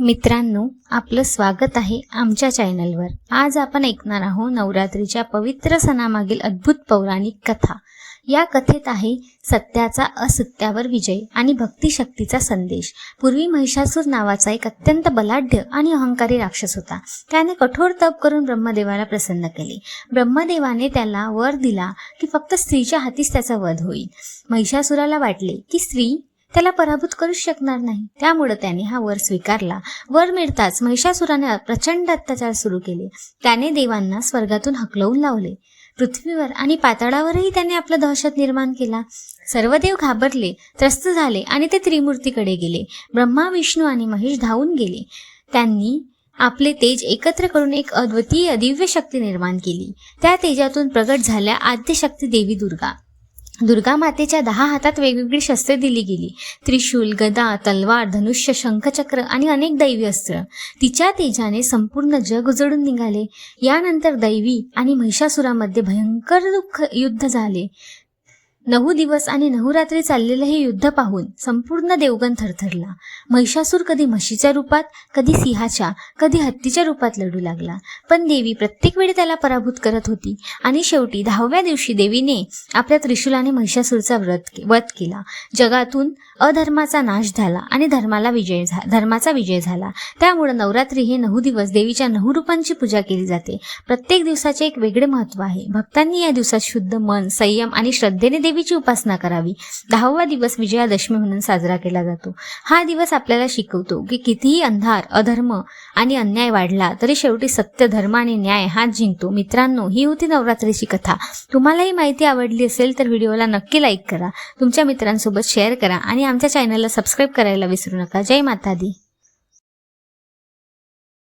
मित्रांनो आपलं स्वागत आहे आमच्या चॅनलवर. आज आपण ऐकणार आहोत नवरात्रीच्या पवित्र सणामागील अद्भुत पौराणिक कथा. या कथेत आहे सत्याचा असत्यावर विजय आणि भक्तिशक्तीचा संदेश. पूर्वी महिषासूर नावाचा एक अत्यंत बलाढ्य आणि अहंकारी राक्षस होता. त्याने कठोर तप करून ब्रह्मदेवाला प्रसन्न केले. ब्रह्मदेवाने त्याला वर दिला की फक्त स्त्रीच्या हातीच त्याचा वध होईल. महिषासुराला वाटले की स्त्री त्याला पराभूत करूच शकणार नाही. त्यामुळे त्याने हा वर स्वीकारला. वर मिळताच महिषासुराने प्रचंड अत्याचार सुरू केले. त्याने देवांना स्वर्गातून हकलवून लावले. पृथ्वीवर आणि पाताळावरही त्याने आपला दहशत निर्माण केला. सर्व देव घाबरले त्रस्त झाले आणि ते त्रिमूर्तीकडे गेले. ब्रह्मा विष्णू आणि महेश धावून गेले. त्यांनी आपले तेज एकत्र करून एक अद्वितीय दिव्य शक्ती निर्माण केली. त्या तेजातून प्रगट झाल्या आद्यशक्ती देवी दुर्गा. दुर्गा मातेच्या दहा हातात वेगवेगळी शस्त्रे दिली गेली. त्रिशूल गदा तलवार धनुष्य शंखचक्र आणि अनेक दैवी अस्त्र. तिच्या तेजाने संपूर्ण जग उजळून निघाले. यानंतर दैवी आणि महिषासुरामध्ये भयंकर दुःख युद्ध झाले. नऊ दिवस आणि नऊ रात्री चाललेलं हे युद्ध पाहून संपूर्ण देवगण थरथरला. महिषासूर कधी म्हशीच्या रूपात कधी सिंहाच्या कधी हत्तीच्या रूपात लढू लागला. पण देवी प्रत्येक वेळी त्याला पराभूत करत होती आणि शेवटी दहाव्या दिवशी देवीने आपल्या त्रिशूलाने महिषासूरचा व्रत वध केला. जगातून अधर्माचा नाश झाला आणि धर्माला विजय धर्माचा विजय झाला. त्यामुळे नवरात्री हे नऊ दिवस देवीच्या नऊ रूपांची पूजा केली जाते. प्रत्येक दिवसाचे एक वेगळे महत्त्व आहे. भक्तांनी या दिवसात शुद्ध मन संयम आणि श्रद्धेने देवी देवीची उपासना करावी. दहावा दिवस विजयादशमी म्हणून साजरा केला जातो. हा दिवस आपल्याला शिकवतो की कितीही अंधार अधर्म आणि अन्याय वाढला तरी शेवटी सत्य धर्म आणि न्याय हाच जिंकतो. मित्रांनो ही होती नवरात्रीची कथा. तुम्हाला ही माहिती आवडली असेल तर व्हिडिओला नक्की लाईक करा. तुमच्या मित्रांसोबत शेअर करा आणि आमच्या चॅनलला सबस्क्राईब करायला विसरू नका. जय माता दी